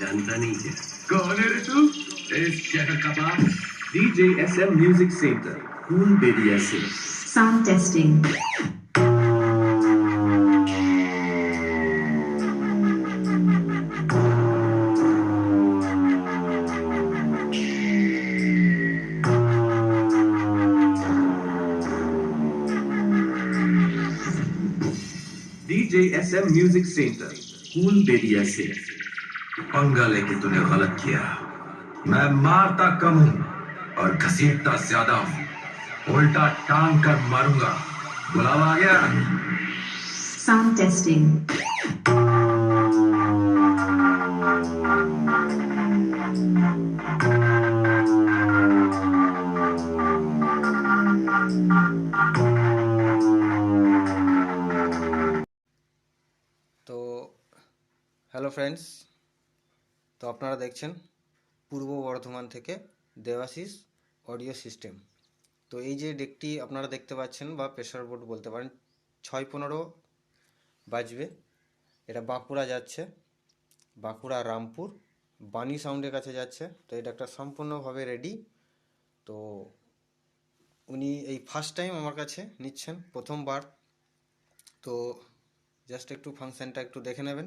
जानता नहीं है। कौन है रितु इस शहर का बाप। DJ SM music centre Kulberia से sound testing DJ SM Music Center, Cool Bedia Center. पंगा लेके तूने गलत किया। मैं मारता कम हूँ और घसीटता ज़्यादा हूँ। उल्टा टांग कर मारूँगा। बुलावा आ गया। साउंड टेस्टिंग हेलो फ्रेंड्स তো আপনারা দেখছেন পূর্ব বর্ধমান থেকে দেবাশিস অডিও সিস্টেম। তো এই যে ডেকটি আপনারা দেখতে পাচ্ছেন বা প্রেশার বোর্ড বলতে পারেন, ছয় পনেরো বাজবে। এটা বাঁকুড়া যাচ্ছে, বাঁকুড়া রামপুর। বাণী সাউন্ডের কাছে যাচ্ছে, তো এটা একটা সম্পূর্ণভাবে রেডি তো উনি এই ফার্স্ট টাইম আমার কাছে নিচ্ছেন, প্রথমবার। তো জাস্ট একটু ফাংশনটা একটু দেখে নেবেন।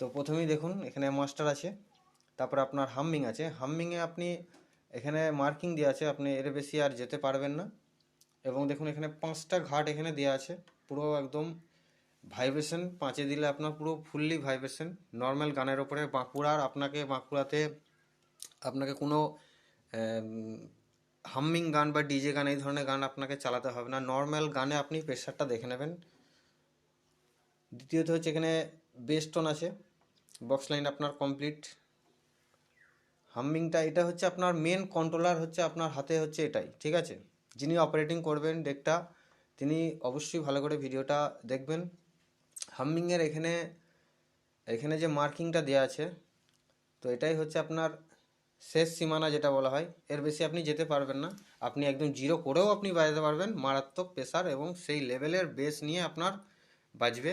তো প্রথমেই দেখুন, এখানে মাস্টার আছে, তারপর আপনার হাম্মিং আছে। হাম্মিংয়ে আপনি এখানে মার্কিং দেওয়া আছে, আপনি এর বেশি আর যেতে পারবেন না। এবং দেখুন, এখানে পাঁচটা ঘাট এখানে দেওয়া আছে, পুরো একদম ভাইব্রেশন পাঁচে দিলে আপনার পুরো ফুললি ভাইব্রেশন নর্মাল গানের ওপরে বাঁকুড়ার আপনাকে বাঁকুড়াতে আপনাকে কোনো হাম্মিং গান বা ডিজে গান, এই ধরনের গান আপনাকে চালাতে হবে না। নর্মাল গানে আপনি প্রেশারটা দেখে নেবেন। দ্বিতীয়ত হচ্ছে এখানে বেস্টন আছে। বক্স লাইন আপনার কমপ্লিট হাম্মিংটা এটা হচ্ছে আপনার মেন কন্ট্রোলার হচ্ছে আপনার হাতে হচ্ছে এটাই, ঠিক আছে? যিনি অপারেটিং করবেন ডেকটা তিনি অবশ্যই ভালো করে ভিডিওটা দেখবেন। হামিংয়ের এখানে এখানে যে মার্কিংটা দেওয়া আছে, তো এটাই হচ্ছে আপনার শেষ সীমানা যেটা বলা হয়। এর বেশি আপনি যেতে পারবেন না। আপনি একদম জিরো করেও আপনি বাজাতে পারবেন। মারাত্মক প্রেসার এবং সেই লেভেলের বেস নিয়ে আপনার বাজবে।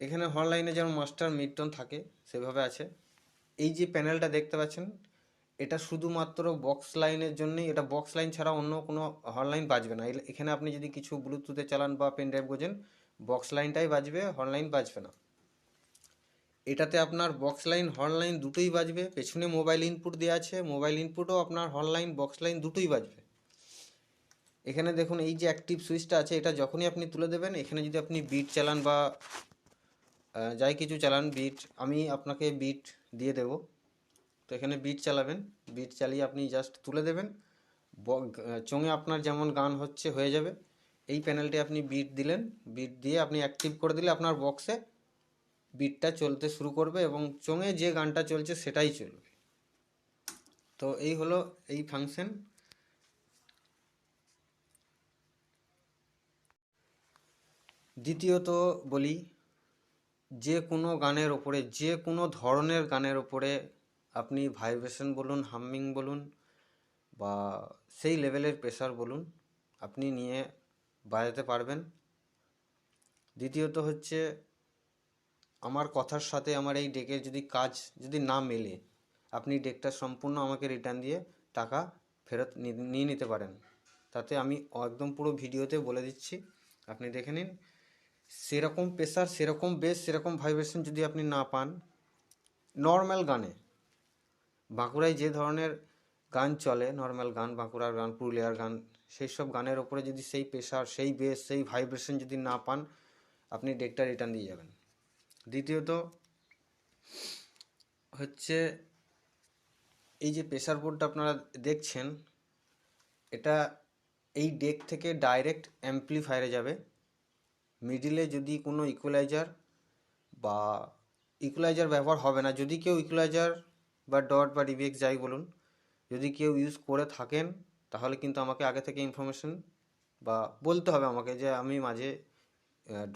এখানে হনলাইনে যেমন মাস্টার মিডটন থাকে, সেভাবে আছে। এই যে প্যানেলটা দেখতে পাচ্ছেন, এটা শুধুমাত্র বক্স লাইনের জন্যই, এটা বক্স লাইন ছাড়া অন্য কোনো হনলাইন বাজবে না। এখানে আপনি যদি কিছু ব্লুটুথে চালান বা পেন ড্রাইভ বোঝেন বক্স লাইনটাই বাজবে হনলাইন বাজবে না। এটাতে আপনার বক্স লাইন হর্ন দুটোই বাজবে। পেছনে মোবাইল ইনপুট দেওয়া আছে মোবাইল ইনপুটও আপনার হর্ন বক্স লাইন দুটোই বাজবে। এখানে দেখুন, এই যে অ্যাক্টিভ সুইচটা আছে, এটা যখনই আপনি তুলে দেবেন, এখানে যদি আপনি বিট চালান বা যাই কিছু চালান বিট আমি আপনাকে বিট দিয়ে দেব। তো এখানে বিট চালাবেন। বিট চালিয়ে আপনি জাস্ট তুলে দেবেন। চোঙে আপনার যেমন গান হচ্ছে, হয়ে যাবে। এই প্যানেলটি আপনি বিট দিলেন। বিট দিয়ে আপনি অ্যাক্টিভ করে দিলে আপনার বক্সে বিটটা চলতে শুরু করবে এবং চোঙে যে গানটা চলছে সেটাই চলবে। তো এই হলো এই ফাংশন দ্বিতীয়ত বলি যে কোনো গানের ওপরে, যে কোনো ধরনের গানের ওপরে আপনি ভাইব্রেশন বলুন হাম্মিং বলুন বা সেই লেভেলের প্রেশার বলুন, আপনি নিয়ে বাজাতে পারবেন। দ্বিতীয়ত হচ্ছে আমার কথার সাথে আমার এই ডেকের যদি কাজ যদি না মেলে, আপনি ডেকটা সম্পূর্ণ আমাকে রিটার্ন দিয়ে টাকা ফেরত নিয়ে নিতে পারেন। তাতে আমি একদম পুরো ভিডিওতে বলে দিচ্ছি। আপনি দেখে নিন। সেরকম প্রেশার সেরকম বেস সেরকম ভাইব্রেশন যদি আপনি না পান নর্মাল গানে, বাঁকুড়ায় যে ধরনের গান চলে নর্মাল গান, বাঁকুড়ার গান, পুরুলিয়ার গান, সেই সব গানের ওপরে যদি সেই প্রেশার সেই বেস সেই ভাইব্রেশন যদি না পান, আপনি ডেকটা রিটার্ন দিয়ে যাবেন। দ্বিতীয়ত হচ্ছে এই যে প্রেশার বোর্ডটা আপনারা দেখছেন, এটা এই ডেক থেকে ডাইরেক্ট অ্যাম্পলিফায়ারে যাবে। মিডিলে যদি কোনো ইকুয়ালাইজার বা ইকুয়ালাইজার ব্যবহার হবে না, যদি কেউ ইকুয়ালাইজার বা ডট বা ডিভিএক্স যাই বলুন, যদি কেউ ইউজ করে থাকেন, তাহলে কিন্তু আমাকে আগে থেকে ইনফরমেশন বা বলতে হবে আমাকে যে আমি মাঝে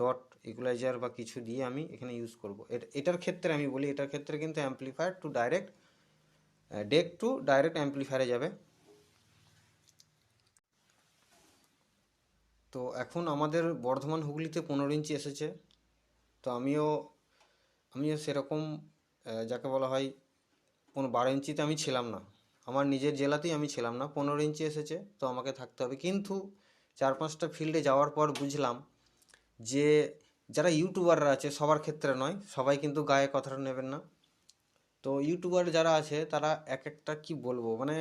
ডট ইকুয়ালাইজার বা কিছু দিয়ে আমি এখানে ইউজ করব। এটার ক্ষেত্রে আমি বলি, এটার ক্ষেত্রে কিন্তু amplifier to direct deck to direct অ্যাম্পলিফায়ারে যাবে। তো এখন আমাদের বর্ধমান হুগলিতে পনেরো ইঞ্চি এসেছে। তো আমিও আমিও সেরকম যাকে বলা হয় কোনো বারো ইঞ্চিতে আমি ছিলাম না। আমার নিজের জেলাতেই আমি ছিলাম না। পনেরো ইঞ্চি এসেছে, তো আমাকে থাকতে হবে। কিন্তু চার পাঁচটা ফিল্ডে যাওয়ার পর বুঝলাম যে যারা ইউটিউবাররা আছে, সবার ক্ষেত্রে নয়, সবাই কিন্তু গায়ে কথাটা নেবেন না। তো ইউটিউবার যারা আছে, তারা এক একটা কি বলব? মানে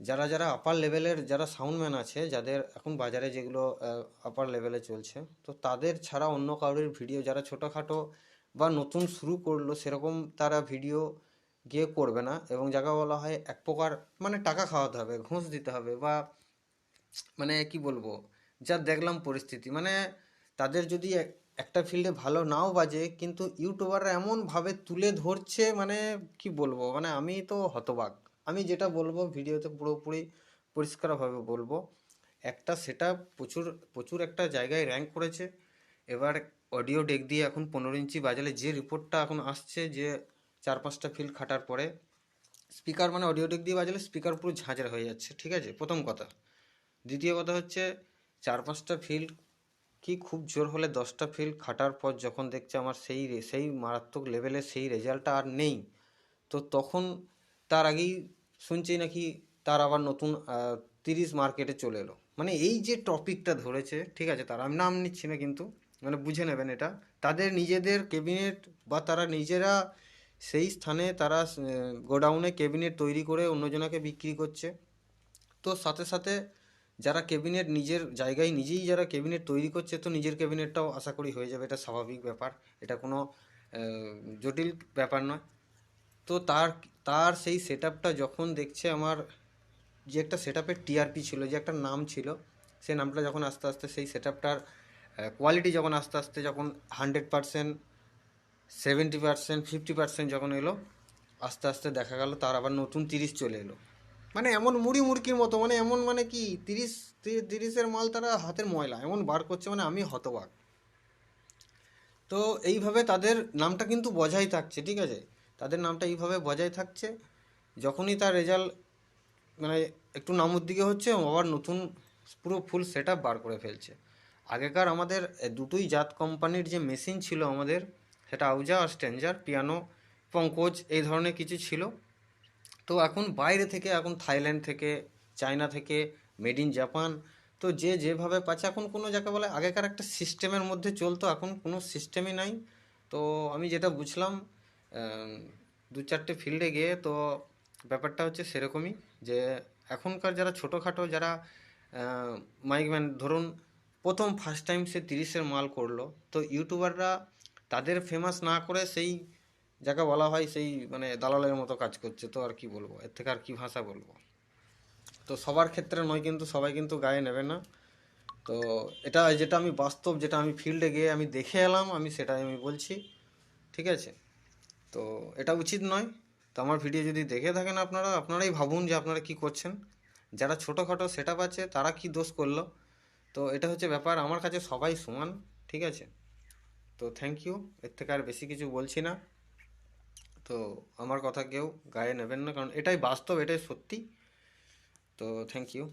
যারা যারা আপার লেভেলের যারা সাউন্ডম্যান আছে, যাদের এখন বাজারে যেগুলো আপার লেভেলে চলছে, তো তাদের ছাড়া অন্য কারোর ভিডিও যারা ছোটোখাটো বা নতুন শুরু করল, সেরকম তারা ভিডিও গিয়ে করবে না। এবং যাকে বলা হয় এক প্রকার মানে টাকা খাওয়াতে হবে, ঘুষ দিতে হবে বা মানে কি বলব, যা দেখলাম পরিস্থিতি। মানে তাদের যদি এক- একটা ফিল্ডে ভালো নাও বাজে, কিন্তু ইউটিউবাররা এমনভাবে তুলে ধরছে মানে কি বলব মানে আমি তো হতবাক। আমি যেটা বলব ভিডিওতে পুরোপুরি পরিষ্কারভাবে বলব। একটা সেটা প্রচুর প্রচুর একটা জায়গায় র্যাঙ্ক করেছে। এবার অডিও ডেক দিয়ে এখন পনেরো ইঞ্চি বাজালে যে রিপোর্টটা এখন আসছে যে চার পাঁচটা ফিল্ড খাটার পরে স্পিকার মানে অডিও ডেক দিয়ে বাজালে স্পিকার পুরো ঝাঁঝরা হয়ে যাচ্ছে, ঠিক আছে? প্রথম কথা। দ্বিতীয় কথা হচ্ছে, চার পাঁচটা ফিল্ড কি খুব জোর হলে দশটা ফিল্ড খাটার পর যখন দেখছে আমার সেই সেই মারাত্মক লেভেলে সেই রেজাল্টটা আর নেই, তো তখন তার আগেই শুনছি নাকি তার আবার নতুন তিরিশ মার্কেটে চলে এলো। মানে এই যে টপিকটা ধরেছে, ঠিক আছে, তারা আমি নাম নিচ্ছি না কিন্তু মানে বুঝে নেবেন এটা, তাদের নিজেদের ক্যাবিনেট বা তারা নিজেরা সেই স্থানে তারা গোডাউনে ক্যাবিনেট তৈরি করে অন্যজনকে বিক্রি করছে। তো সাথে সাথে যারা ক্যাবিনেট নিজের জায়গায় নিজেই যারা ক্যাবিনেট তৈরি করছে, তো নিজের ক্যাবিনেটটাও আশা করি হয়ে যাবে। এটা স্বাভাবিক ব্যাপার, এটা কোনো জটিল ব্যাপার নয়। তো তার তার সেই সেট যখন দেখছে আমার, যে একটা সেট টিআরপি ছিল, যে একটা নাম ছিল সেই নামটা যখন আস্তে আস্তে সেই সেট কোয়ালিটি যখন আস্তে আস্তে যখন hundred percent seventy percent fifty percent যখন এলো, আস্তে আস্তে দেখা গেল তার আবার নতুন তিরিশ চলে এলো। মানে এমন মুড়ি মুড়কির মতো মানে এমন মানে কি, তিরিশ তিরিশের মাল তারা হাতের ময়লা, এমন বার করছে মানে আমি হতবাক। তো এইভাবে তাদের নামটা কিন্তু বজায় থাকছে, ঠিক আছে? তাদের নামটা এইভাবে বজায় থাকছে, যখনই তার রেজাল্ট মানে একটু নামুর দিকে হচ্ছে আবার নতুন পুরো ফুল সেট বার করে ফেলছে। আগেকার আমাদের দুটোই জাত কোম্পানির যে মেশিন ছিল আমাদের, সেটা আউজা আর স্ট্যাঞ্জার পিয়ানো পঙ্কজ এই ধরনের কিছু ছিল। তো এখন বাইরে থেকে, এখন থাইল্যান্ড থেকে চায়না থেকে মেড ইন জাপান তো যে যেভাবে পাচ্ছে, এখন কোনো যাকে বলে আগেকার একটা সিস্টেমের মধ্যে চলতো, এখন কোনো সিস্টেমই নাই। তো আমি যেটা বুঝলাম দু চারটে ফিল্ডে গিয়ে তো ব্যাপারটা হচ্ছে সেরকমই যে এখনকার যারা ছোটোখাটো যারা মাইকম্যান ধরুন প্রথম ফার্স্ট টাইম সে তিরিশের মাল করল, তো ইউটিউবাররা তাদের ফেমাস না করে সেই যাকে বলা হয় সেই মানে দালালের মতো কাজ করছে, তো আর কি বলব? এর থেকে আর কি ভাষা বলব? তো সবার ক্ষেত্রে নয়, কিন্তু সবাই কিন্তু গায়ে নেবে না। তো এটা যেটা আমি বাস্তব, যেটা আমি ফিল্ডে গিয়ে আমি দেখে এলাম, আমি সেটাই আমি বলছি। ঠিক আছে? তো এটা উচিত নয়। তো আমার ভিডিও যদি দেখে থাকেন আপনারা, আপনারাই ভাবুন যে আপনারা কি করছেন। যারা ছোটোখাটো সেট আপ আছে, তারা কি দোষ করল? তো এটা হচ্ছে ব্যাপার, আমার কাছে সবাই সমান, ঠিক আছে? তো থ্যাংক ইউ এর থেকে আর বেশি কিছু বলছি না। তো আমার কথা কেউ গায়ে নেবেন না, কারণ এটাই বাস্তব, এটাই সত্যি। তো থ্যাংক ইউ